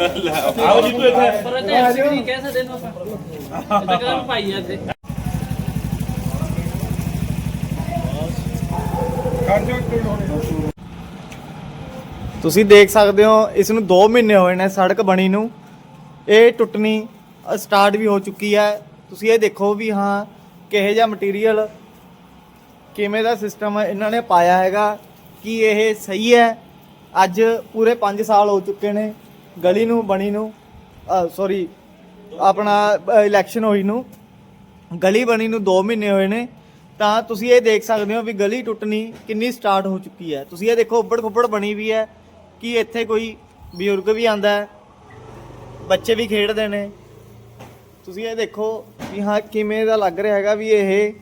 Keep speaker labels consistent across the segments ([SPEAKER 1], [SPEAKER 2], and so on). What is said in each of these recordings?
[SPEAKER 1] ਆਓ ਜੀ ਤੂੰ ਇੱਥੇ
[SPEAKER 2] ਪਰ ਇਹ ਐਸੀ ਨਹੀਂ ਕਹਿ ਸਕਦੇ ਨੂੰ ਆਪਾਂ ਇਹ ਤਾਂ ਕਹਿੰਦਾ ਭਾਈ ਆ ਇੱਥੇ
[SPEAKER 3] ਤੁਸੀਂ ਦੇਖ ਸਕਦੇ ਹੋ, ਇਸ ਨੂੰ 2 ਮਹੀਨੇ ਹੋਏ ਨੇ ਸੜਕ ਬਣੀ ਨੂੰ। ਇਹ ਟੁੱਟਣੀ ਸਟਾਰਟ ਵੀ ਹੋ ਚੁੱਕੀ ਹੈ। ਤੁਸੀਂ ਇਹ ਦੇਖੋ ਵੀ ਹਾਂ, ਕਿਹੋ ਜਿਹਾ ਮਟੀਰੀਅਲ ਕਿਵੇਂ ਦਾ ਸਿਸਟਮ ਇਹਨਾਂ ਨੇ ਪਾਇਆ ਹੈਗਾ, ਕਿ ਇਹ ਸਹੀ ਹੈ? ਅੱਜ ਪੂਰੇ 5 ਸਾਲ ਹੋ ਚੁੱਕੇ ਨੇ। ਗਲੀ ਨੂੰ, ਬਣੀ ਨੂੰ ਸੌਰੀ ਆਪਣਾ ਇਲੈਕਸ਼ਨ ਹੋਈ ਨੂੰ, ਗਲੀ ਬਣੀ ਨੂੰ 2 ਮਹੀਨੇ ਹੋਏ ਨੇ, ਤਾਂ ਤੁਸੀਂ ਇਹ ਦੇਖ ਸਕਦੇ ਹੋ ਵੀ ਗਲੀ ਟੁੱਟਣੀ ਕਿੰਨੀ ਸਟਾਰਟ ਹੋ ਚੁੱਕੀ ਹੈ। ਤੁਸੀਂ ਇਹ ਦੇਖੋ, ਉੱਬੜ ਖੁੱਬੜ ਬਣੀ ਵੀ ਹੈ ਕਿ ਇੱਥੇ ਕੋਈ ਬਜ਼ੁਰਗ ਵੀ ਆਂਦਾ ਹੈ, ਬੱਚੇ ਵੀ ਖੇਡਦੇ ਨੇ। ਤੁਸੀਂ ਇਹ ਦੇਖੋ ਵੀ ਹਾਂ, ਕਿਵੇਂ ਦਾ ਲੱਗ ਰਿਹਾ ਹੈਗਾ ਵੀ ਇਹ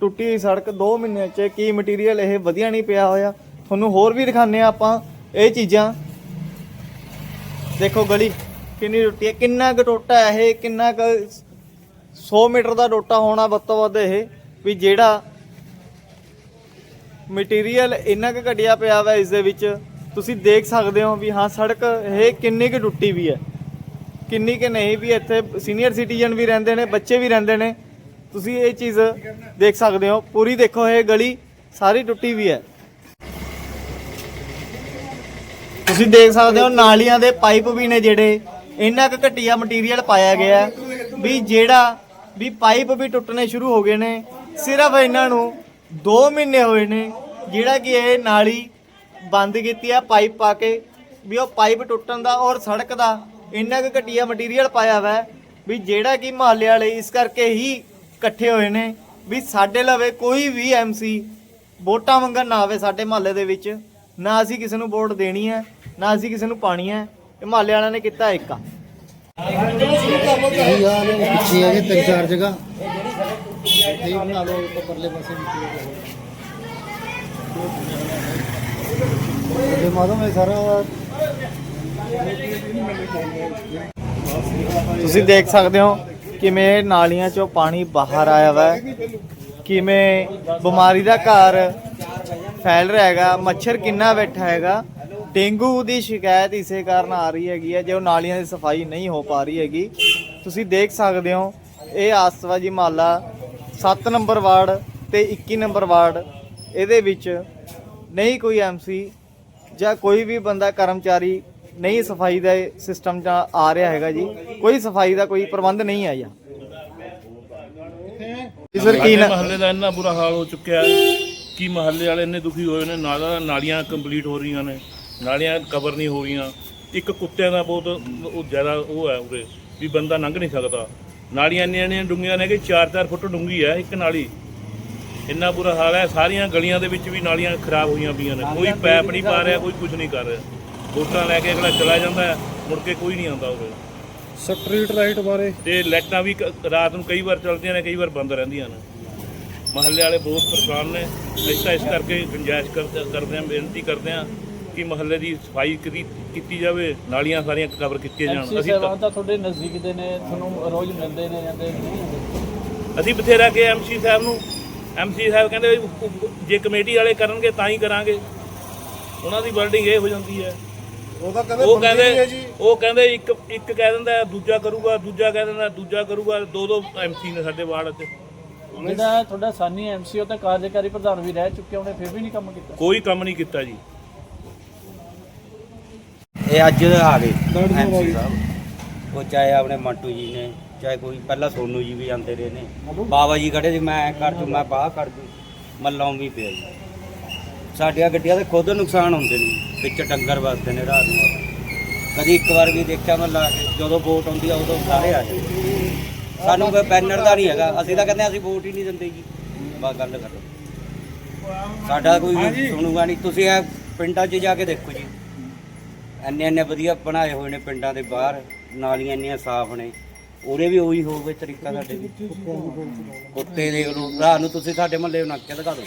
[SPEAKER 3] ਟੁੱਟੀ ਹੋਈ ਸੜਕ 2 ਮਹੀਨਿਆਂ 'ਚ ਕੀ ਮਟੀਰੀਅਲ ਇਹ ਵਧੀਆ ਨਹੀਂ ਪਿਆ ਹੋਇਆ। ਤੁਹਾਨੂੰ ਹੋਰ ਵੀ ਦਿਖਾਉਂਦੇ ਆ ਆਪਾਂ ਇਹ ਚੀਜ਼ਾਂ। ਦੇਖੋ ਗਲੀ, ਕਿੰਨੀ ਟੁੱਟੀ ਹੈ, ਕਿੰਨਾ ਕੁ ਟੋਟਾ ਇਹ, ਕਿੰਨਾ ਕੁ 100 ਮੀਟਰ ਦਾ ਟੋਟਾ ਹੋਣਾ ਵੱਧ ਤੋਂ ਵੱਧ ਇਹ, ਵੀ ਜਿਹੜਾ ਮਟੀਰੀਅਲ ਇੰਨਾ ਕੁ ਘਟਿਆ ਪਿਆ ਵਾ ਇਸ ਦੇ ਵਿੱਚ, ਤੁਸੀਂ ਦੇਖ ਸਕਦੇ ਹੋ ਵੀ ਹਾਂ, ਸੜਕ ਇਹ ਕਿੰਨੀ ਕੁ ਟੁੱਟੀ ਵੀ ਹੈ। ਕਿੰਨੀ ਕਿ ਨਹੀਂ ਵੀ ਇੱਥੇ ਸੀਨੀਅਰ ਸਿਟੀਜ਼ਨ ਵੀ ਰਹਿੰਦੇ ਨੇ, ਬੱਚੇ ਵੀ ਰਹਿੰਦੇ ਨੇ। ਤੁਸੀਂ ਇਹ ਚੀਜ਼ ਦੇਖ ਸਕਦੇ ਹੋ, ਪੂਰੀ ਦੇਖੋ ਇਹ ਗਲੀ, ਸਾਰੀ ਟੁੱਟੀ ਵੀ ਹੈ। ਤੁਸੀਂ ਦੇਖ ਸਕਦੇ ਹੋ ਨਾਲੀਆਂ ਦੇ ਪਾਈਪ ਵੀ ਨੇ ਜਿਹੜੇ। ਇੰਨਾ ਕੁ ਘਟੀਆ ਮਟੀਰੀਅਲ ਪਾਇਆ ਗਿਆ ਵੀ ਜਿਹੜਾ ਵੀ ਪਾਈਪ ਵੀ ਟੁੱਟਣੇ ਸ਼ੁਰੂ ਹੋ ਗਏ ਨੇ। ਸਿਰਫ ਇਹਨਾਂ ਨੂੰ 2 ਮਹੀਨੇ ਹੋਏ ਨੇ ਜਿਹੜਾ ਕਿ ਇਹ ਨਾਲੀ ਬੰਦ ਕੀਤੀ ਆ, ਪਾਈਪ ਪਾ ਕੇ ਵੀ ਉਹ ਪਾਈਪ ਟੁੱਟਣ ਦਾ ਔਰ ਸੜਕ ਦਾ ਇੰਨਾ ਕੁ ਘਟੀਆ ਮਟੀਰੀਅਲ ਪਾਇਆ ਹੋਇਆ ਵੀ ਜਿਹੜਾ ਕਿ ਮਹੱਲੇ ਵਾਲੇ ਇਸ ਕਰਕੇ ਹੀ ਇਕੱਠੇ ਹੋਏ ਨੇ ਵੀ ਸਾਡੇ ਲਵੇ ਕੋਈ ਵੀ ਐਮਸੀ ਵੋਟਾਂ ਮੰਗਣ ਨਾ ਆਵੇ ਸਾਡੇ ਮਹੱਲੇ ਦੇ ਵਿੱਚ, ਨਾ ਅਸੀਂ ਕਿਸੇ ਨੂੰ ਵੋਟ ਦੇਣੀ ਹੈ। ਨਾ ਅਸੀਂ ਕਿਸੇ ਨੂੰ ਪਾਣੀ ਹੈ ਇਹ ਮਹੱਲੇ ਵਾਲਿਆਂ ਨੇ ਕੀਤਾ ਇੱਕ ਆ।
[SPEAKER 4] ਸਹੀ ਹਾਲ ਹੈ ਪਿੱਛੇ ਹੈਗੇ ਤਿੰਨ ਚਾਰ ਜਗ੍ਹਾ। ਇਹ ਬਣਾ ਲਓ ਇੱਕ ਪਰਲੇ ਪਾਸੇ ਵੀ ਤੇ ਮਾਦੋ ਮੈਂ ਸਾਰਾ
[SPEAKER 3] ਤੁਸੀਂ ਦੇਖ ਸਕਦੇ ਹੋ ਕਿਵੇਂ ਨਾਲੀਆਂ ਚੋਂ ਪਾਣੀ ਬਾਹਰ ਆਇਆ ਵਾ। ਕਿਵੇਂ ਬਿਮਾਰੀ ਦਾ ਘਰ ਫੈਲ ਰਿਹਾ ਹੈਗਾ ਮੱਛਰ ਕਿੰਨਾ ਬੈਠਾ ਹੈਗਾ। ਡੇਂਗੂ ਦੀ ਸ਼ਿਕਾਇਤ ਇਸੇ ਕਾਰਨ ਆ ਰਹੀ ਹੈਗੀ ਹੈ ਜੋ ਨਾਲੀਆਂ ਦੀ ਸਫ਼ਾਈ ਨਹੀਂ ਹੋ ਪਾ ਰਹੀ ਹੈਗੀ। ਤੁਸੀਂ ਦੇਖ ਸਕਦੇ ਹੋ ਇਹ ਆਸਵਾਜੀ ਮਹੱਲਾ 7 ਨੰਬਰ ਵਾਰਡ ਤੇ 21 ਨੰਬਰ ਵਾਰਡ ਇਹਦੇ ਵਿੱਚ ਨਹੀਂ ਕੋਈ ਐਮਸੀ ਜਾਂ ਕੋਈ ਵੀ ਬੰਦਾ ਕਰਮਚਾਰੀ ਨਹੀਂ ਸਫ਼ਾਈ ਦਾ ਸਿਸਟਮ ਜਾਂ ਆ ਰਿਹਾ ਹੈਗਾ ਜੀ। ਕੋਈ ਸਫ਼ਾਈ ਦਾ ਕੋਈ ਪ੍ਰਬੰਧ ਨਹੀਂ ਆਇਆ। ਜੀ ਸਰ ਕੀ ਨਾ
[SPEAKER 1] ਮਹੱਲੇ ਦਾ ਇੰਨਾ ਬੁਰਾ ਹਾਲ ਹੋ ਚੁੱਕਿਆ ਹੈ। ਕਿ ਮਹੱਲੇ ਵਾਲੇ ਇੰਨੇ ਦੁਖੀ ਹੋਏ ਨੇ ਨਾਲਾ ਨਾਲੀਆਂ ਕੰਪਲੀਟ ਹੋ ਰਹੀਆਂ ਨੇ। ਨਾਲੀਆਂ ਕਵਰ ਨਹੀਂ ਹੋ ਰਹੀਆਂ। ਇੱਕ ਕੁੱਤਿਆਂ ਦਾ ਬਹੁਤ ਉਹ ਜ਼ਿਆਦਾ ਉਹ ਹੈ ਉਰੇ ਵੀ ਬੰਦਾ ਲੰਘ ਨਹੀਂ ਸਕਦਾ। ਨਾਲੀਆਂ ਇੰਨੀਆਂ ਇੰਨੀਆਂ ਡੂੰਘੀਆਂ ਨੇ ਕਿ 4-4 ਫੁੱਟ ਡੂੰਘੀ ਹੈ ਇੱਕ ਨਾਲੀ। ਇੰਨਾ ਬੁਰਾ ਹਾਲ ਹੈ ਸਾਰੀਆਂ ਗਲੀਆਂ ਦੇ ਵਿੱਚ ਵੀ ਨਾਲੀਆਂ ਖਰਾਬ ਹੋਈਆਂ ਪਈਆਂ ਨੇ। ਕੋਈ ਪੈਪ ਨਹੀਂ ਪਾ ਰਿਹਾ ਕੋਈ ਕੁਝ ਨਹੀਂ ਕਰ ਰਿਹਾ। ਵੋਟਾਂ ਲੈ ਕੇ ਅਗਲਾ ਚਲਾ ਜਾਂਦਾ ਹੈ ਮੁੜ ਕੇ ਕੋਈ ਨਹੀਂ ਆਉਂਦਾ ਉਰੇ।
[SPEAKER 4] ਸਟਰੀਟ ਲਾਈਟ ਬਾਰੇ?
[SPEAKER 1] ਤੇ ਲਾਈਟਾਂ ਵੀ ਕ- ਰਾਤ ਨੂੰ ਕਈ ਵਾਰ ਚੱਲਦੀਆਂ ਨੇ ਕਈ ਵਾਰ ਬੰਦ ਰਹਿੰਦੀਆਂ ਨੇ। ਮਹੱਲੇ ਵਾਲੇ ਬਹੁਤ ਪਰੇਸ਼ਾਨ ਨੇ। ਅਸੀਂ ਤਾਂ ਇਸ ਕਰਕੇ ਗੁੰਜਾਇਸ਼ ਕਰ- ਕਰਦੇ ਹਾਂ ਬੇਨਤੀ ਕਰਦੇ ਹਾਂ ਕਿ ਮਹੱਲੇ ਦੀ ਸਫ਼ਾਈ ਕੀਤੀ ਕੀਤੀ ਜਾਵੇ? ਨਾਲੀਆਂ ਸਾਰੀਆਂ ਕਵਰ ਕੀਤੀਆਂ ਜਾਣ। ਅਸੀਂ ਤਾਂ-
[SPEAKER 2] ਤਾਂ ਤੁਹਾਡੇ ਨਜ਼ਦੀਕ ਦੇ ਨੇ ਤੁਹਾਨੂੰ ਰੋਜ਼ ਮਿਲਦੇ ਨੇ ਜਾਂਦੇ ਨੇ
[SPEAKER 1] ਅਸੀਂ ਬਥੇਰਾ ਕੇ ਐਮਸੀ ਸਾਹਿਬ ਨੂੰ ਐਮਸੀ ਸਾਹਿਬ ਕਹਿੰਦੇ ਜੇ ਕਮੇਟੀ ਵਾਲੇ ਕਰਨਗੇ ਤਾਂ ਹੀ ਕਰਾਂਗੇ। ਉਹਨਾਂ ਦੀ ਵਰਡਿੰਗ ਇਹ ਹੋ ਜਾਂਦੀ ਹੈ।
[SPEAKER 4] ਉਹ ਤਾਂ ਕਹਿੰਦੇ
[SPEAKER 1] ਉਹ ਕਹਿੰਦੇ ਉਹ ਕਹਿੰਦੇ ਇੱਕ ਇੱਕ ਕਹਿ ਦਿੰਦਾ ਦੂਜਾ ਕਰੂਗਾ ਦੂਜਾ ਕਹਿ ਦਿੰਦਾ ਦੂਜਾ ਕਰੂਗਾ। ਦੋ ਦੋ ਐਮਸੀ ਨੇ ਸਾਡੇ ਵਾਰਡ 'ਚ
[SPEAKER 2] ਜਿਹੜਾ ਤੁਹਾਡਾ ਸਾਨੀ ਐਮਸੀ ਉਹ ਤਾਂ ਕਾਰਜਕਾਰੀ ਪ੍ਰਧਾਨ ਵੀ ਰਹਿ ਚੁੱਕੇ ਉਹਨੇ ਫਿਰ ਵੀ ਨਹੀਂ ਕੰਮ ਕੀਤਾ।
[SPEAKER 1] ਕੋਈ ਕੰਮ ਨਹੀਂ ਕੀਤਾ ਜੀ।
[SPEAKER 5] ਇਹ ਅੱਜ ਆ ਗਏ। ਐਮਸੀ ਸਾਹਿਬ ਉਹ ਚਾਹੇ ਆਪਣੇ ਮੰਟੂ ਜੀ ਨੇ ਚਾਹੇ ਕੋਈ ਪਹਿਲਾਂ ਸੋਨੂ ਜੀ ਵੀ ਆਉਂਦੇ ਰਹੇ ਨੇ। ਬਾਬਾ ਜੀ ਖੜੇ ਸੀ ਮੈਂ ਕਰ ਦੂੰ ਮੈਂ ਬਾਹ ਕਰ ਦੂੰ ਮੱਲੋਂ ਵੀ ਪਿਆ ਜੀ। ਸਾਡੀਆਂ ਗੱਡੀਆਂ ਦੇ ਖੁਦ ਨੁਕਸਾਨ ਹੁੰਦੇ ਨੇ ਵਿੱਚ ਡੰਗਰ ਵੱਸਦੇ ਨੇ ਰਾਤ ਨੂੰ। ਕਦੀ ਇੱਕ ਵਾਰ ਵੀ ਦੇਖਿਆ ਮੈਂ ਲਾ ਕੇ ਜਦੋਂ ਵੋਟ ਆਉਂਦੀ ਆ ਉਦੋਂ ਸਾਰੇ ਆ ਜਾਂਦੇ ਸਾਨੂੰ ਕੋਈ ਬੈਨਰ ਦਾ ਨਹੀਂ ਹੈਗਾ। ਅਸੀਂ ਤਾਂ ਕਹਿੰਦੇ ਅਸੀਂ ਵੋਟ ਹੀ ਨਹੀਂ ਦਿੰਦੇ ਜੀ। ਬਸ ਗੱਲ ਖਤਮ। ਸਾਡਾ ਕੋਈ ਸੁਣੂਗਾ ਨਹੀਂ। ਤੁਸੀਂ ਇਹ ਪਿੰਡਾਂ 'ਚ ਜਾ ਕੇ ਦੇਖੋ ਜੀ। ਇੰਨੇ ਇੰਨੇ ਵਧੀਆ ਬਣਾਏ ਹੋਏ ਨੇ ਪਿੰਡਾਂ ਦੇ ਬਾਹਰ ਨਾਲੀਆਂ ਇੰਨੀਆਂ ਸਾਫ਼ ਨੇ। ਉਰੇ ਵੀ ਉਹੀ ਹੋਵੇ ਤਰੀਕਾ ਸਾਡੇ ਵੀ ਕੁੱਤੇ ਲਓ ਰਾਤ ਨੂੰ ਤੁਸੀਂ ਸਾਡੇ ਮਹੱਲੇ ਨੱਕ ਦਿਖਾ ਦਿਓ।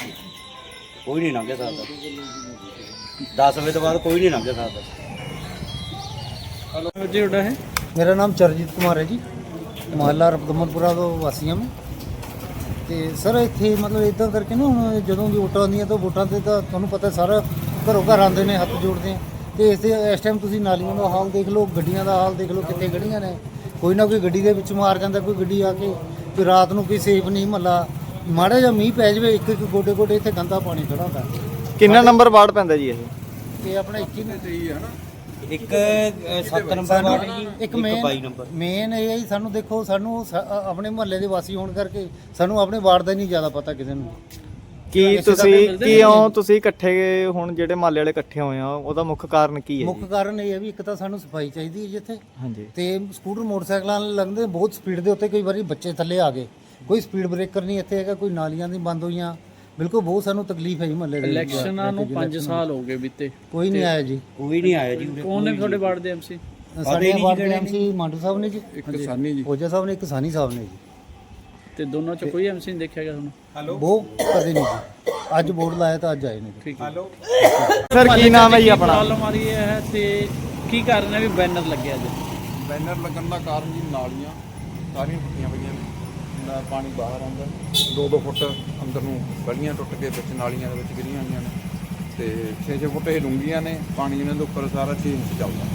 [SPEAKER 5] ਕੋਈ ਨਹੀਂ ਲੰਘ ਸਕਦਾ 10 ਵਜੇ ਤੋਂ ਬਾਅਦ ਕੋਈ ਨਹੀਂ ਲੰਘ ਸਕਦਾ
[SPEAKER 2] ਜੀ ਤੁਹਾਡਾ ਹੈ?
[SPEAKER 4] ਮੇਰਾ ਨਾਮ ਚਰਜੀਤ ਕੁਮਾਰ ਹੈ ਜੀ। ਮੁਹੱਲਾ ਰਬਦਮਨਪੁਰਾ ਤੋਂ ਵਾਸੀ ਹਾਂ ਮੈਂ ਤੇ ਸਰ ਇੱਥੇ ਮਤਲਬ ਇਦਾਂ ਕਰਕੇ ਨਾ ਹੁਣ ਜਦੋਂ ਵੀ ਵੋਟਾਂ ਆਉਂਦੀਆਂ ਤਾਂ ਵੋਟਾਂ ਤੇ ਤਾਂ ਤੁਹਾਨੂੰ ਪਤਾ ਸਾਰਾ ਘਰੋਂ ਘਰ ਆਉਂਦੇ ਨੇ ਹੱਥ ਜੋੜਦੇ ਆ। ਤੇ ਇਸ ਇਸ ਟਾਈਮ ਤੁਸੀਂ ਨਾਲੀਆਂ ਦਾ ਹਾਲ ਦੇਖ ਲਓ ਗੱਡੀਆਂ ਦਾ ਹਾਲ ਦੇਖ ਲਓ ਕਿੱਥੇ ਖੜੀਆਂ ਨੇ। ਕੋਈ ਨਾ ਕੋਈ ਗੱਡੀ ਦੇ ਵਿੱਚ ਮਾਰ ਜਾਂਦਾ ਕੋਈ ਗੱਡੀ ਆ ਕੇ ਕੋਈ ਰਾਤ ਨੂੰ ਕੋਈ ਸੇਫ ਨਹੀਂ ਮਹੱਲਾ। ਮਾੜਾ ਜਿਹਾ ਮੀਂਹ ਪੈ ਜਾਵੇ ਇੱਕ ਇੱਕ ਗੋਡੇ ਗੋਡੇ ਇੱਥੇ ਗੰਦਾ ਪਾਣੀ ਖੜਾ ਹੁੰਦਾ।
[SPEAKER 3] ਕਿੰਨਾ ਨੰਬਰ ਵਾਰਡ ਪੈਂਦਾ ਜੀ ਇਹ?
[SPEAKER 4] ਤੇ ਆਪਣਾ 21 ਨੂੰ
[SPEAKER 5] ਇੱਕ 7 ਨੰਬਰ ਵਾਰਡ ਜੀ
[SPEAKER 4] ਇੱਕ
[SPEAKER 5] 22
[SPEAKER 4] ਮੇਨ
[SPEAKER 5] ਨੰਬਰ
[SPEAKER 4] ਮੇਨ ਇਹ ਹੈ ਜੀ ਸਾਨੂੰ ਦੇਖੋ ਸਾਨੂੰ ਆਪਣੇ ਮੁਹੱਲੇ ਦੇ ਵਾਸੀ ਹੋਣ ਕਰਕੇ ਸਾਨੂੰ ਆਪਣੇ ਵਾਰਡ ਦਾ ਨਹੀਂ ਜ਼ਿਆਦਾ ਪਤਾ ਕਿਸੇ ਨੂੰ।
[SPEAKER 3] ਕੀ ਤੁਸੀਂ ਕਿਉਂ ਤੁਸੀਂ ਇਕੱਠੇ ਹੁਣ ਜਿਹੜੇ ਮਾਲੇ ਵਾਲੇ ਇਕੱਠੇ ਹੋਏ ਆ ਉਹਦਾ ਮੁੱਖ ਕਾਰਨ ਕੀ ਹੈ
[SPEAKER 4] ਮੁੱਖ? ਕਾਰਨ ਇਹ ਹੈ ਵੀ ਇੱਕ ਤਾਂ ਸਾਨੂੰ ਸਫ਼ਾਈ ਚਾਹੀਦੀ ਹੈ ਜਿੱਥੇ
[SPEAKER 3] ਹਾਂਜੀ।
[SPEAKER 4] ਤੇ ਸਕੂਟਰ ਮੋਟਰਸਾਈਕਲਾਂ ਲੰਘਦੇ ਬਹੁਤ ਸਪੀਡ ਦੇ ਉੱਤੇ ਕਈ ਵਾਰੀ ਬੱਚੇ ਥੱਲੇ ਆ ਗਏ। ਕੋਈ ਸਪੀਡ ਬ੍ਰੇਕਰ ਨਹੀਂ ਇੱਥੇ ਹੈਗਾ ਕੋਈ ਨਾਲੀਆਂ ਨਹੀਂ ਬੰਦ ਹੋਈਆਂ। ਬਿਲਕੁਲ ਬਹੁਤ ਸਾਨੂੰ ਤਕਲੀਫ ਹੈ ਜੀ ਮੁਹੱਲੇ ਦੇ।
[SPEAKER 2] ਇਲੈਕਸ਼ਨਾਂ ਨੂੰ 5 ਸਾਲ ਹੋ ਗਏ ਬੀਤੇ।
[SPEAKER 4] ਕੋਈ ਨਹੀਂ ਆਇਆ ਜੀ।
[SPEAKER 5] ਕੋਈ ਨਹੀਂ ਆਇਆ ਜੀ।
[SPEAKER 2] ਕੌਣ ਨੇ ਤੁਹਾਡੇ ਵਾਰਡ ਦੇ ਐਮਸੀ
[SPEAKER 4] ਸਾਡੇ
[SPEAKER 5] ਨਹੀਂ
[SPEAKER 4] ਵਾਰਡ
[SPEAKER 5] ਜਿਹੜੇ
[SPEAKER 4] ਦੇ ਐਮਸੀ ਮਾਂਡੂ ਸਾਹਿਬ ਨੇ ਜੀ।
[SPEAKER 6] ਇੱਕ ਕਿਸਾਨੀ ਜੀ।
[SPEAKER 4] ਓਜਾ ਸਾਹਿਬ ਨੇ ਇੱਕ ਸਾਨੀ ਸਾਹਿਬ ਨੇ ਜੀ।
[SPEAKER 2] ਤੇ ਦੋਨਾਂ ਚ ਕੋਈ ਐਮਸੀ ਨਹੀਂ ਦੇਖਿਆ ਗਿਆ ਤੁਹਾਨੂੰ
[SPEAKER 4] ਉਹ ਕਦੇ ਨਹੀਂ ਜੀ। ਅੱਜ ਬੋਰਡ ਲਾਇਆ ਤਾਂ ਅੱਜ ਆਏ ਨੇ।
[SPEAKER 2] ਠੀਕ ਹੈ।
[SPEAKER 3] ਸਰ ਕੀ ਨਾਮ ਹੈ ਜੀ ਆਪਣਾ?
[SPEAKER 2] ਪ੍ਰੋਬਲਮ ਆ ਰਹੀ ਹੈ ਤੇ ਕੀ ਕਾਰਨ ਹੈ ਵੀ ਬੈਨਰ ਲੱਗਿਆ ਅੱਜ?
[SPEAKER 6] ਬੈਨਰ ਲੱਗਣ ਦਾ ਕਾਰਨ ਜੀ ਨਾਲੀਆਂ ਸਾਰੀਆਂ ਟੁੱਟੀਆਂ ਪਈਆਂ ਨੇ। ਨਾ ਪਾਣੀ ਬਾਹਰ ਆਉਂਦਾ। 2-2 ਫੁੱਟ ਅੰਦਰ ਨੂੰ ਗਲੀਆਂ ਟੁੱਟ ਕੇ ਵਿੱਚ ਨਾਲੀਆਂ ਦੇ ਵਿੱਚ ਗਿਰੀਆਂ ਹੋਈਆਂ ਨੇ। ਤੇ 6-6 ਫੁੱਟ ਇਹ ਡੂੰਘੀਆਂ ਨੇ। ਪਾਣੀ ਇਹਨਾਂ ਦੇ ਉੱਪਰ ਸਾਰਾ 6 ਇੰਚ ਚੱਲਦਾ।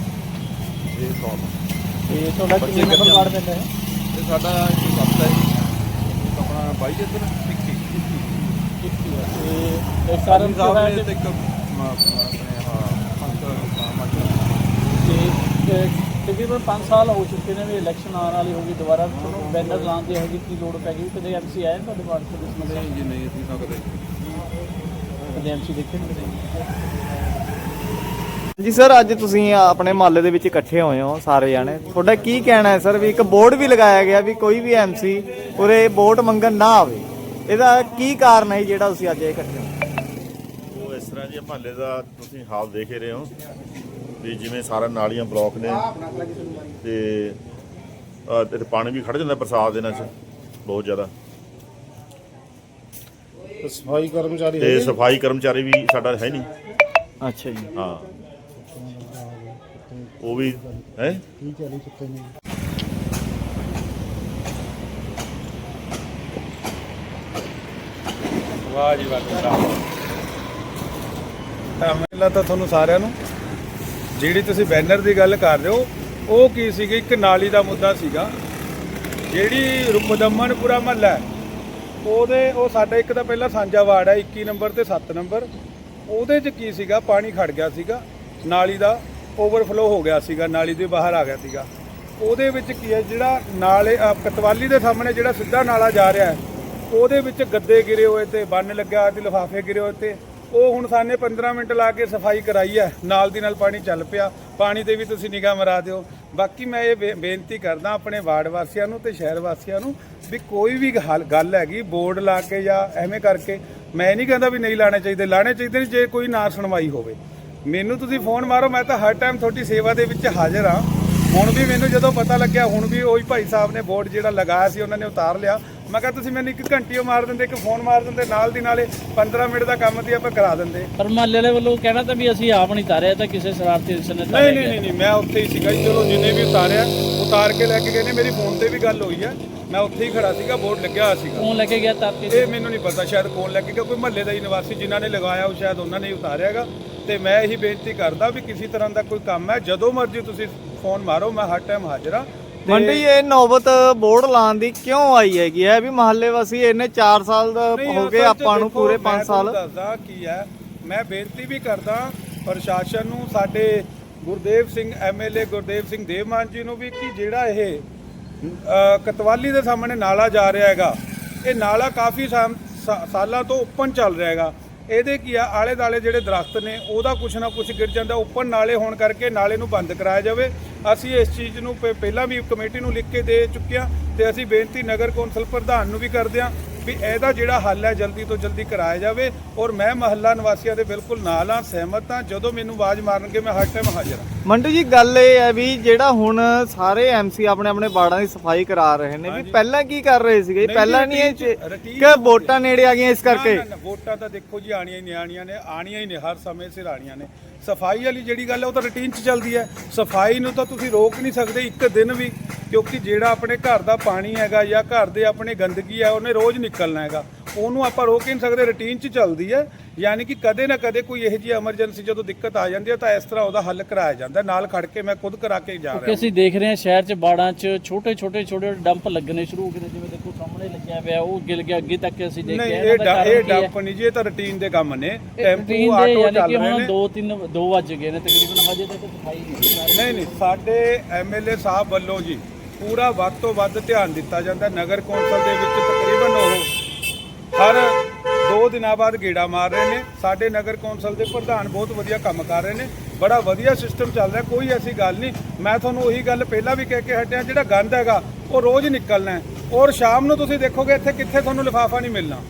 [SPEAKER 6] ਇਹ ਪ੍ਰੋਬਲਮ
[SPEAKER 4] ਤੇ ਤੁਹਾਡਾ ਕਿੰਨੇ ਨੰਬਰ ਵਾਰਡ ਪੈਂਦਾ ਹੈ?
[SPEAKER 6] ਤੇ ਸਾਡਾ ਇੱਕ ਸੱਤ ਹੈ। ਜੀ 22 ਇੱਧਰ 21
[SPEAKER 2] ਤੇ ਇਹ ਕਾਰਨ
[SPEAKER 6] ਸਾਹਿਬ ਨੇ ਤੇ ਇੱਕ ਆਪਣੇ ਹਾਂ
[SPEAKER 2] ਤੇ ਤਕਰੀਬਨ 5 ਸਾਲ ਹੋ ਚੁੱਕੇ ਨੇ ਵੀ ਇਲੈਕਸ਼ਨ ਆਉਣ ਵਾਲੀ ਹੋਗੀ ਦੁਬਾਰਾ। ਤੁਹਾਨੂੰ ਬੈਨਰ ਲਾਉਣ ਦੀ ਜਿਹੀ ਕੀ ਲੋੜ ਪੈ ਗਈ? ਕਦੇ ਐਮਸੀ ਆਏ ਤੁਹਾਡੇ ਵਾਰਡ ਤੋਂ ਇਸ ਮਸਲੇ
[SPEAKER 6] ਨਹੀਂ ਜੀ ਨਹੀਂ ਅਸੀਂ ਤਾਂ ਕਦੇ
[SPEAKER 2] ਕਦੇ ਐਮਸੀ ਦੇਖੇ ਨਹੀਂ
[SPEAKER 3] ਜੀ ਸਰ ਅੱਜ ਤੁਸੀਂ ਆਪਣੇ ਮਹੱਲੇ ਦੇ ਵਿੱਚ ਇਕੱਠੇ ਹੋਏ ਹੋ ਸਾਰੇ ਜਾਣੇ। ਤੁਹਾਡਾ ਕੀ ਕਹਿਣਾ ਹੈ ਸਰ ਵੀ ਇੱਕ ਬੋਰਡ ਵੀ ਲਗਾਇਆ ਗਿਆ ਵੀ ਕੋਈ ਵੀ ਐਮਸੀ ਉਰੇ ਵੋਟ ਮੰਗਣ ਨਾ ਆਵੇ? ਇਹਦਾ ਕੀ ਕਾਰਨ ਹੈ ਜਿਹੜਾ ਤੁਸੀਂ ਅੱਜ ਇਕੱਠੇ ਹੋ?
[SPEAKER 7] ਉਹ ਇਸ ਤਰ੍ਹਾਂ ਜੀ ਮਹੱਲੇ ਦਾ ਤੁਸੀਂ ਹਾਲ ਦੇਖ ਰਹੇ ਹੋ ਵੀ ਜਿਵੇਂ ਸਾਰਾ ਨਾਲੀਆਂ ਬਲੌਕ ਨੇ ਤੇ ਇੱਥੇ ਪਾਣੀ ਵੀ ਖੜ ਜਾਂਦਾ ਬਰਸਾਤ ਦੇ 'ਚ ਬਹੁਤ ਜ਼ਿਆਦਾ।
[SPEAKER 8] ਸਫ਼ਾਈ ਕਰਮਚਾਰੀ
[SPEAKER 7] ਤੇ ਸਫ਼ਾਈ ਕਰਮਚਾਰੀ ਵੀ ਸਾਡਾ ਹੈ ਨਹੀਂ।
[SPEAKER 3] ਅੱਛਾ ਜੀ।
[SPEAKER 7] ਹਾਂ। ਉਹ ਵੀ ਹੈ?
[SPEAKER 9] ਪਹਿਲਾਂ ਤਾਂ ਤੁਹਾਨੂੰ ਸਾਰਿਆਂ ਨੂੰ। ਜਿਹੜੀ ਤੁਸੀਂ ਬੈਨਰ ਦੀ ਗੱਲ ਕਰ ਰਹੇ ਹੋ ਉਹ ਕੀ ਸੀਗੀ? ਇੱਕ ਨਾਲੀ ਦਾ ਮੁੱਦਾ ਸੀਗਾ। ਜਿਹੜੀ ਰ- ਮੁਦੰਮਨਪੁਰਾ ਮਹੱਲਾ ਹੈ ਉਹਦੇ ਉਹ ਸਾਡਾ ਇੱਕ ਤਾਂ ਪਹਿਲਾਂ ਸਾਂਝਾ ਵਾਰਡ ਹੈ 21 ਨੰਬਰ ਤੇ 7 ਨੰਬਰ। ਉਹਦੇ 'ਚ ਕੀ ਸੀਗਾ? ਪਾਣੀ ਖੜ ਗਿਆ ਸੀਗਾ ਨਾਲੀ ਦਾ। ਓਵਰਫਲੋ ਹੋ ਗਿਆ ਸੀਗਾ ਨਾਲੀ ਦੇ ਬਾਹਰ ਆ ਗਿਆ ਸੀਗਾ। ਉਹਦੇ ਵਿੱਚ ਕੀ ਹੈ ਜਿਹੜਾ ਨਾਲੇ ਅ, ਕਤਵਾਲੀ ਦੇ ਸਾਹਮਣੇ ਜਿਹੜਾ ਸਿੱਧਾ ਨਾਲਾ ਜਾ ਰਿਹਾ ਹੈ ਉਹਦੇ ਵਿੱਚ ਗੱਦੇ ਗਿਰੇ ਹੋਏ ਤੇ ਬੰਨ ਲੱਗਿਆ ਤੇ ਲਿਫਾਫੇ ਗਿਰੇ ਹੋਏ ਤੇ। ਉਹ ਹੁਣ ਸਾਨੇ 15 ਮਿੰਟ ਲਾ ਕੇ ਸਫ਼ਾਈ ਕਰਾਈ ਹੈ। ਨਾਲ ਦੀ ਨਾਲ ਪਾਣੀ ਚੱਲ ਪਿਆ। ਪਾਣੀ ਤੇ ਵੀ ਤੁਸੀਂ ਨਿਗਾਹ ਮਰਾ ਦਿਓ। ਬਾਕੀ ਮੈਂ ਇਹ ਬੇ- ਬੇਨਤੀ ਕਰਦਾ ਆਪਣੇ ਵਾਰਡ ਵਾਸੀਆਂ ਨੂੰ ਤੇ ਸ਼ਹਿਰ ਵਾਸੀਆਂ ਨੂੰ ਵੀ ਕੋਈ ਵੀ ਹੱਲ- ਗੱਲ ਹੈਗੀ ਬੋਰਡ ਲਾ ਕੇ ਜਾਂ ਐਵੇਂ ਕਰਕੇ ਮੈਂ ਨਹੀਂ ਕਹਿੰਦਾ ਵੀ ਨਹੀਂ ਲਾਣੇ ਚਾਹੀਦੇ। ਲਾਣੇ ਚਾਹੀਦੇ ਨੇ ਜੇ ਕੋਈ ਨਾ ਸੁਣਵਾਈ ਹੋਵੇ। ਮੈਨੂੰ ਤੁਸੀਂ ਫੋਨ ਮਾਰੋ ਮੈਂ ਤਾਂ ਹਰ ਟਾਈਮ ਤੁਹਾਡੀ ਸੇਵਾ ਦੇ ਵਿੱਚ ਹਾਜ਼ਰ ਹਾਂ। ਹੁਣ ਵੀ ਮੈਨੂੰ ਜਦੋਂ ਪਤਾ ਲੱਗਿਆ ਹੁਣ ਵੀ ਉਹੀ ਭਾਈ ਸਾਹਿਬ ਨੇ ਬੋਰਡ ਜਿਹੜਾ ਲਗਾਇਆ ਸੀ ਉਹਨਾਂ ਨੇ ਉਤਾਰ ਲਿਆ। ਮੈਂ ਕਿਹਾ ਤੁਸੀਂ ਮੈਨੂੰ ਇੱਕ ਘੰਟੀ ਮਾਰ ਦਿੰਦੇ ਇੱਕ ਫੋਨ ਮਾਰ ਦਿੰਦੇ ਨਾਲ ਦੀ ਨਾਲੇ 15 ਮਿੰਟ ਦਾ ਕੰਮ ਦੀ ਆਪਾਂ ਕਰਾ ਦਿੰਦੇ।
[SPEAKER 2] ਪਰ ਮਹੱਲੇ ਵਾਲੇ ਵੱਲੋਂ ਕਹਿਣਾ ਤਾਂ ਵੀ ਅਸੀਂ ਆਪ ਨਹੀਂ ਤਾਰਿਆ ਤਾਂ ਕਿਸੇ ਸ਼ਰਾਰਤੀ ਅਨਸਰ ਨੇ
[SPEAKER 9] ਨਹੀਂ
[SPEAKER 2] ਤਾਰਿਆ
[SPEAKER 9] ਨਹੀਂ ਨਹੀਂ ਨਹੀਂ ਮੈਂ ਉੱਥੇ ਹੀ ਸੀਗਾ ਜੀ ਚਲੋ ਜਿੰਨੇ ਵੀ ਉਤਾਰਿਆ ਉਤਾਰ ਕੇ ਲੈ ਕੇ ਗਏ ਨੇ ਮੇਰੀ ਫੋਨ ਤੇ ਵੀ ਗੱਲ ਹੋਈ ਹੈ ਮੈਂ ਉੱਥੇ ਹੀ ਖੜਾ ਸੀਗਾ ਬੋਰਡ ਲੱਗਿਆ ਹੋਇਆ ਸੀਗਾ।
[SPEAKER 2] ਕੌਣ ਲੈ ਕੇ ਗਿਆ ਕੇ?
[SPEAKER 9] ਇਹ ਮੈਨੂੰ ਨਹੀਂ ਪਤਾ ਸ਼ਾਇਦ ਕੌਣ ਲੈ ਕੇ ਗਿਆ ਕੋਈ ਮਹੱਲੇ ਦਾ ਹੀ ਨਿਵਾਸੀ ਜਿਨ੍ਹਾਂ ਨੇ ਲਗਾਇਆ ਉਹ ਸ਼ਾਇਦ ਉਹਨਾਂ ਨੇ ਹੀ ਉਤਾਰਿਆਗਾ ਤੇ ਮੈਂ ਇਹੀ ਬੇਨਤੀ ਕਰਦਾ ਵੀ ਕਿਸੇ ਤਰ੍ਹਾਂ ਦਾ ਕੋਈ ਕੰਮ ਹੈ ਜਦੋਂ ਮਰਜ਼ੀ ਤੁਸੀਂ ਫੋਨ ਮਾਰੋ ਮੈਂ ਹਰ ਟਾਈਮ ਹਾਜ਼ਰ ਹਾਂ।
[SPEAKER 3] ਮੰਡੀ ਇਹ ਨੌਬਤ ਬੋਰਡ ਲਾਉਣ ਦੀ ਕਿਉਂ ਆਈ ਹੈਗੀ ਹੈ? ਵੀ ਮਹੱਲੇ ਵਾਸੀ ਇਹਨੇ 4 ਸਾਲ ਦਾ ਹੋ ਗਏ ਆਪਾਂ ਨੂੰ ਪੂਰੇ
[SPEAKER 9] ਮੈਂ
[SPEAKER 3] 5 ਸਾਲ।
[SPEAKER 9] ਦੱਸਦਾ ਕੀ ਹੈ। ਮੈਂ ਬੇਨਤੀ ਵੀ ਕਰਦਾ ਪ੍ਰਸ਼ਾਸਨ ਨੂੰ ਸਾਡੇ ਗੁਰਦੇਵ ਸਿੰਘ ਐਮਐਲਏ ਗੁਰਦੇਵ ਸਿੰਘ ਦੇਵਮਾਨ ਜੀ ਨੂੰ ਵੀ ਕਿ ਜਿਹੜਾ ਇਹ ਕਤਵਾਲੀ ਦੇ ਸਾਹਮਣੇ ਨਾਲਾ ਜਾ ਰਿਹਾ ਹੈਗਾ ਇਹ ਨਾਲਾ ਕਾਫੀ ਸਾਲਾਂ ਤੋਂ ਓਪਨ ਚੱਲ ਰਿਹਾ ਹੈਗਾ। ਇਹਦੇ ਕੀ ਆ, ਆਲੇ ਦਾਲੇ ਜਿਹੜੇ ਦਰਖਤ ਨੇ, ਉਹਦਾ ਕੁਛ ਨਾ ਕੁਛ ਗਿਰ ਜਾਂਦਾ, ਉੱਪਰ ਨਾਲੇ ਹੋਣ ਕਰਕੇ ਨਾਲੇ ਨੂੰ ਬੰਦ ਕਰਾਇਆ ਜਾਵੇ। ਅਸੀਂ ਇਸ ਚੀਜ਼ ਨੂੰ ਪ- ਪਹਿਲਾਂ ਵੀ ਕਮੇਟੀ ਨੂੰ ਲਿਖ ਕੇ ਦੇ ਚੁੱਕੇ ਹਾਂ ਤੇ ਅਸੀਂ ਬੇਨਤੀ ਨਗਰ ਕੌਂਸਲ ਪ੍ਰਧਾਨ ਨੂੰ ਵੀ ਕਰਦੇ ਹਾਂ ਵੀ ਇਹਦਾ ਜਿਹੜਾ ਹੱਲ ਹੈ ਜਲਦੀ ਤੋਂ ਜਲਦੀ ਕਰਾਇਆ ਜਾਵੇ ਔਰ ਮੈਂ ਮਹੱਲਾ ਨਿਵਾਸੀਆਂ ਦੇ ਬਿਲਕੁਲ ਨਾਲ ਹਾਂ ਸਹਿਮਤ ਹਾਂ। ਜਦੋਂ ਮੈਨੂੰ ਆਵਾਜ਼ ਮਾਰਨਗੇ ਮੈਂ ਹਰ ਟਾਈਮ ਹਾਜ਼ਰ ਹਾਂ।
[SPEAKER 3] ਮੰਡੀ ਜੀ ਗੱਲ ਇਹ ਹੈ ਵੀ ਜਿਹੜਾ ਹੁਣ ਸਾਰੇ ਐਮਸੀ ਆਪਣੇ ਆਪਣੇ ਵਾਰਡਾਂ ਦੀ ਸਫ਼ਾਈ ਕਰਾ ਰਹੇ ਨੇ ਵੀ ਪਹਿਲਾਂ ਕੀ ਕਰ ਰਹੇ ਸੀਗੇ?
[SPEAKER 9] ਨਹੀਂ,
[SPEAKER 3] ਪਹਿਲਾਂ ਨਹੀਂ ਇਹ ਕਿ ਵੋਟਾਂ ਨੇੜੇ ਆ ਗਈਆਂ ਇਸ ਕਰਕੇ?
[SPEAKER 9] ਵੋਟਾਂ ਤਾਂ ਦੇਖੋ ਜੀ ਆਣੀਆਂ ਹੀ ਨੇ ਆਣੀਆਂ ਨੇ ਆਣੀਆਂ ਹੀ ਨੇ ਹਰ ਸਮੇਂ ਸਿਰ ਆਣੀਆਂ ਨੇ। ਸਫ਼ਾਈ ਵਾਲੀ ਜਿਹੜੀ ਗੱਲ ਹੈ ਉਹ ਤਾਂ ਰੁਟੀਨ 'ਚ ਚੱਲਦੀ ਹੈ। ਸਫ਼ਾਈ ਨੂੰ ਤਾਂ ਤੁਸੀਂ ਰੋਕ ਨਹੀਂ ਸਕਦੇ ਇੱਕ ਦਿਨ ਵੀ ਕਿਉਂਕਿ ਜਿਹੜਾ ਆਪਣੇ ਘਰ ਦਾ ਪਾਣੀ ਹੈਗਾ ਜਾਂ ਘਰ ਦੇ ਆਪਣੇ ਗੰਦਗੀ ਹੈ ਉਹਨੇ ਰੋਜ਼ ਨਿਕਲਣਾ ਹੈਗਾ। ਉਹਨੂੰ ਆਪਾਂ ਰੋਕ ਹੀ ਨਹੀਂ ਸਕਦੇ ਰੁਟੀਨ 'ਚ ਚੱਲਦੀ ਹੈ। ਯਾਨੀ ਕਿ ਕਦੇ ਨਾ ਕਦੇ ਕੋਈ ਇਹੋ ਜਿਹੀ ਐਮਰਜੈਂਸੀ ਜਦੋਂ ਦਿੱਕਤ ਆ ਜਾਂਦੀ ਹੈ ਤਾਂ ਇਸ ਤਰ੍ਹਾਂ ਉਹਦਾ ਹੱਲ ਕਰਾਇਆ ਜਾਂਦਾ। ਨਾਲ ਖੜ ਕੇ ਮੈਂ ਖੁਦ ਕਰਾ ਕੇ ਜਾ ਰਿਹਾ
[SPEAKER 2] ਅਸੀਂ ਦੇਖ ਰਹੇ ਹਾਂ ਸ਼ਹਿਰ 'ਚ ਬਾੜਾਂ 'ਚ ਛੋਟੇ ਛੋਟੇ ਛੋਟੇ ਡੰਪ ਲੱਗਣੇ ਸ਼ੁਰੂ ਹੋ ਗਏ ਜਿਵੇਂ ਦੇਖੋ ਸਾਹਮਣੇ ਲੱਗਿਆ ਪਿਆ ਉਹ ਗਿਲ ਗਿਆ। ਅੱਗੇ ਤੱਕ ਅਸੀਂ
[SPEAKER 9] ਨਹੀਂ
[SPEAKER 2] ਦੇਖਿਆ
[SPEAKER 9] ਇਹ ਡ- ਇਹ ਡੰਪ ਨਹੀਂ ਜੀ ਇਹ ਤਾਂ ਰੁਟੀਨ ਦੇ ਕੰਮ ਨੇ। ਟੈਂਪੂ ਆਟੋ ਚੱਲ
[SPEAKER 2] ਯਾਨੀ ਕਿ
[SPEAKER 9] ਰਹੇ ਨੇ।
[SPEAKER 2] 2 3 2 ਵੱਜ ਗਏ ਨੇ। ਤਕਰੀਬਨ ਹਜੇ ਤੱਕ ਸਫ਼ਾਈ ਨਹੀਂ
[SPEAKER 9] ਨਹੀਂ ਨਹੀਂ ਸਾਡੇ ਐਮਐਲਏ ਸਾਹਿਬ ਵੱਲੋਂ ਜੀ ਪੂਰਾ ਵੱਧ ਤੋਂ ਵੱਧ ਧਿਆਨ ਦਿੱਤਾ ਜਾਂਦਾ। ਨਗਰ ਕੌਂਸਲ ਦੇ ਵਿੱਚ ਤਕਰੀਬਨ ਉਹ ਹਰ ਦੋ ਦਿਨਾਂ ਬਾਅਦ ਗੇੜਾ ਮਾਰ ਰਹੇ ਨੇ। ਸਾਡੇ ਨਗਰ ਕੌਂਸਲ ਦੇ ਪ੍ਰਧਾਨ ਬਹੁਤ ਵਧੀਆ ਕੰਮ ਕਰ ਰਹੇ ਨੇ। ਬੜਾ ਵਧੀਆ ਸਿਸਟਮ ਚੱਲ ਰਿਹਾ। ਕੋਈ ਐਸੀ ਗੱਲ ਨਹੀਂ। ਮੈਂ ਤੁਹਾਨੂੰ ਉਹੀ ਗੱਲ ਪਹਿਲਾਂ ਵੀ ਕਹਿ ਕੇ ਹਟਿਆ ਜਿਹੜਾ ਗੰਦ ਹੈਗਾ ਉਹ ਰੋਜ਼ ਨਿਕਲਣਾ ਹੈ। ਔਰ ਸ਼ਾਮ ਨੂੰ ਤੁਸੀਂ ਦੇਖੋਗੇ ਇੱਥੇ ਕਿੱਥੇ ਤੁਹਾਨੂੰ ਲਿਫਾਫਾ ਨਹੀਂ ਮਿਲਣਾ।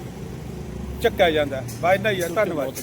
[SPEAKER 9] ਚੱਕਿਆ ਜਾਂਦਾ। ਬਾਈ ਨਾ ਹੀ ਹੈ। ਧੰਨਵਾਦ।